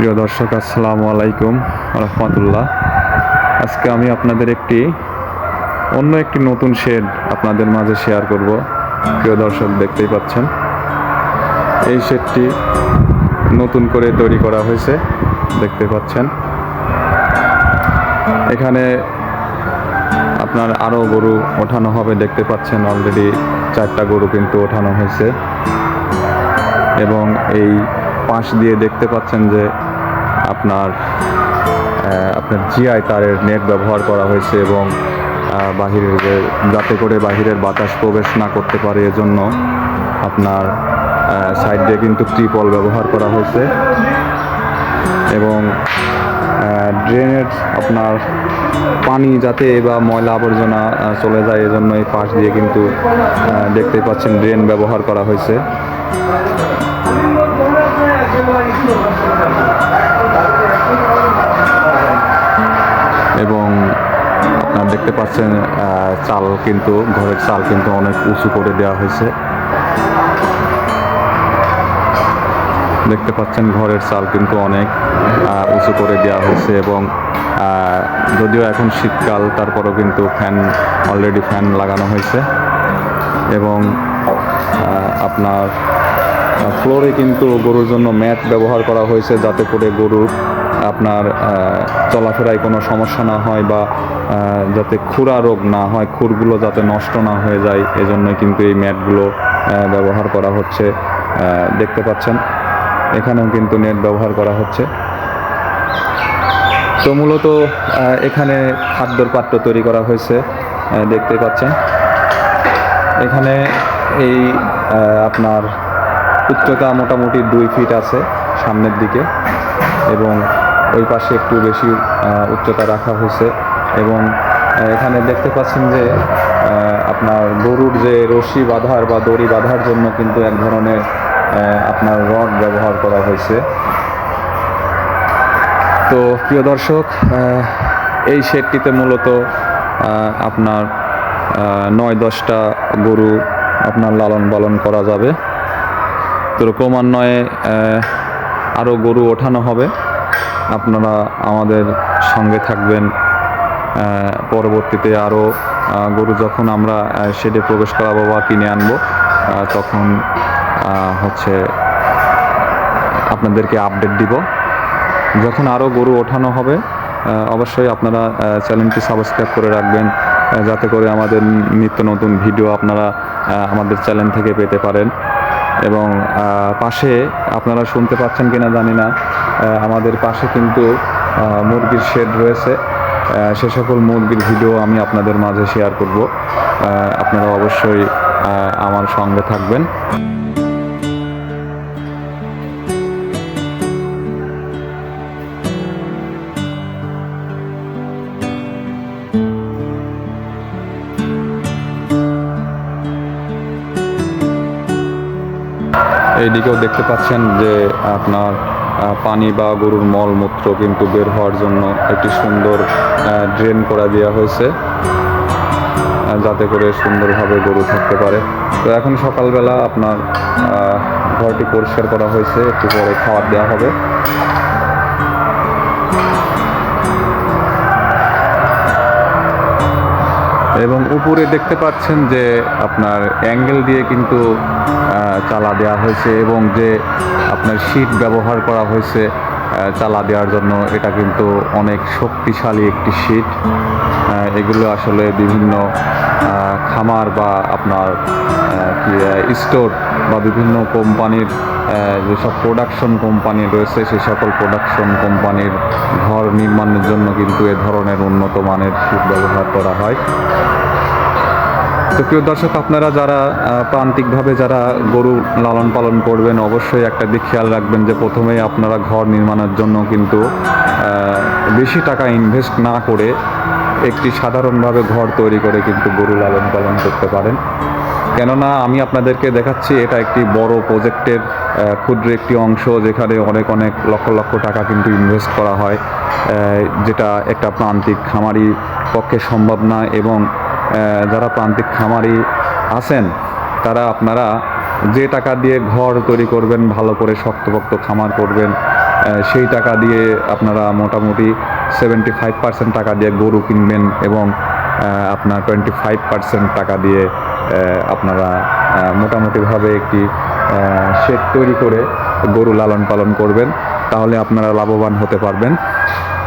প্রিয় দর্শক, আসসালামু আলাইকুম রহমতুল্লাহ। আজকে আমি আপনাদের একটি, অন্য একটি নতুন শেড আপনাদের মাঝে শেয়ার করব। প্রিয় দর্শক, দেখতেই পাচ্ছেন। এই শেডটি নতুন করে তৈরি করা হয়েছে, দেখতে পাচ্ছেন। এখানে আপনার আরও গরু ওঠানো হবে, দেখতে পাচ্ছেন অলরেডি চারটা গরু কিন্তু ওঠানো হয়েছে। এবং এই পাশ দিয়ে দেখতে পাচ্ছেন যে আপনার আপনার জিআই তারের নেট ব্যবহার করা হয়েছে এবং বাহিরের যে, যাতে করে বাহিরের বাতাস প্রবেশ না করতে পারে এজন্য আপনার সাইড দিয়ে কিন্তু ত্রিপল ব্যবহার করা হয়েছে। এবং ড্রেনের আপনার পানি যাতে বা ময়লা আবর্জনা চলে যায় এজন্য এই পাশ দিয়ে কিন্তু দেখতে পাচ্ছেন ড্রেন ব্যবহার করা হয়েছে। এবং আপনার দেখতে পাচ্ছেন চাল কিন্তু, ঘরের চাল কিন্তু অনেক উঁচু করে দেওয়া হয়েছে। দেখতে পাচ্ছেন, ঘরের চাল কিন্তু অনেক উঁচু করে দেওয়া হয়েছে এবং যদিও এখন শীতকাল, তারপরেও কিন্তু ফ্যান অলরেডি ফ্যান লাগানো হয়েছে। এবং আপনার ফ্লোরে কিন্তু গরুর জন্য ম্যাট ব্যবহার করা হয়েছে যাতে করে গরুর আপনার চলাফেরায় কোনো সমস্যা না হয় বা যাতে খুরা রোগ না হয়, খুরগুলো যাতে নষ্ট না হয়ে যায়। এজন্যই কিন্তু এই ম্যাটগুলো ব্যবহার করা হচ্ছে। দেখতে পাচ্ছেন, এখানেও কিন্তু নেট ব্যবহার করা হচ্ছে। তো মূলত এখানে খাদ্যর পাত্র তৈরি করা হয়েছে দেখতে পাচ্ছেন। এখানে এই আপনার উচ্চতা মোটামুটি দুই ফিট আছে সামনের দিকে এবং ওই পাশে একটু বেশি উচ্চতা রাখা হয়েছে এবং এখানে দেখতে পাচ্ছেন যে আপনার গরুর যে রশি বাঁধার বা দড়ি বাঁধার জন্য কিন্তু এক ধরনের আপনার রড ব্যবহার করা হয়েছে। তো প্রিয় দর্শক এই শেডটিতে মূলত আপনার নয় দশটা গরু আপনার লালন পালন করা যাবে। তো ক্রমান্বয়ে আরও গরু ওঠানো হবে। আপনারা আমাদের সঙ্গে থাকবেন পরবর্তীতে আরও গরু যখন আমরা শেডে প্রবেশ করাবো বা কিনে আনব তখন হচ্ছে আপনাদেরকে আপডেট দিব। যখন আরও গরু ওঠানো হবে অবশ্যই আপনারা চ্যানেলটি সাবস্ক্রাইব করে রাখবেন যাতে করে আমাদের নিত্য নতুন ভিডিও আপনারা আমাদের চ্যানেল থেকে পেতে পারেন। এবং পাশে আপনারা শুনতে পাচ্ছেন কিনা জানি না আমাদের পাশে কিন্তু মুরগির শেড রয়েছে। সে সকল মুরগির ভিডিও আমি আপনাদের মাঝে শেয়ার করব। আপনারা অবশ্যই আমার সঙ্গে থাকবেন। এইদিকেও দেখতে পাচ্ছেন যে আপনার পানি বা গরুর মলমূত্র কিন্তু বের হওয়ার জন্য একটি সুন্দর ড্রেন করা দেওয়া হয়েছে যাতে করে সুন্দরভাবে গরু থাকতে পারে। তো এখন সকালবেলা আপনার ঘরটি পরিষ্কার করা হয়েছে, একটু পরে খাবার দেওয়া হবে। এবং উপরে দেখতে পাচ্ছেন যে আপনার অ্যাঙ্গেল দিয়ে কিন্তু চালা দেওয়া হয়েছে এবং যে আপনার শীট ব্যবহার করা হয়েছে চালা দেওয়ার জন্য, এটা কিন্তু অনেক শক্তিশালী একটি শীট এগুলো আসলে বিভিন্ন খামার বা আপনার স্টোর বা বিভিন্ন কোম্পানির যেসব প্রোডাকশন কোম্পানি রয়েছে সেই সকল প্রোডাকশন কোম্পানির ঘর নির্মাণের জন্য কিন্তু এ ধরনের উন্নত মানের শীট ব্যবহার করা হয়। তো প্রিয় দর্শক, আপনারা যারা প্রান্তিকভাবে যারা গরু লালন পালন করবেন, অবশ্যই একটা দিক খেয়াল রাখবেন যে প্রথমেই আপনারা ঘর নির্মাণের জন্য কিন্তু বেশি টাকা ইনভেস্ট না করে একটি সাধারণভাবে ঘর তৈরি করে কিন্তু গরু লালন পালন করতে পারেন। কেননা, আমি আপনাদেরকে দেখাচ্ছি, এটা একটি বড় প্রজেক্টের ক্ষুদ্র একটি অংশ যেখানে অনেক অনেক লক্ষ লক্ষ টাকা কিন্তু ইনভেস্ট করা হয় যেটা একটা প্রান্তিক খামারি পক্ষে সম্ভব না এবং যারা প্রান্তিক খামারি আছেন, তারা আপনারা যে টাকা দিয়ে ঘর তৈরি করবেন, ভালো করে শক্তপোক্ত খামার করবেন সেই টাকা দিয়ে আপনারা মোটামুটি সেভেন্টি ফাইভ পার্সেন্ট টাকা দিয়ে গরু কিনবেন এবং আপনার টোয়েন্টি ফাইভ পার্সেন্ট টাকা দিয়ে আপনারা মোটামুটিভাবে একটি শেড তৈরি করে গরু লালন পালন করবেন, তাহলে আপনারা লাভবান হতে পারবেন।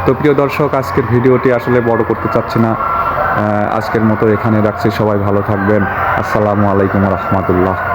তো প্রিয় দর্শক, আজকের ভিডিওটি আসলে বড় করতে চাচ্ছি না। আজকের মতো এখানে রাখছি। সবাই ভালো থাকবেন। আসসালামু আলাইকুম রহমতুল্লাহ।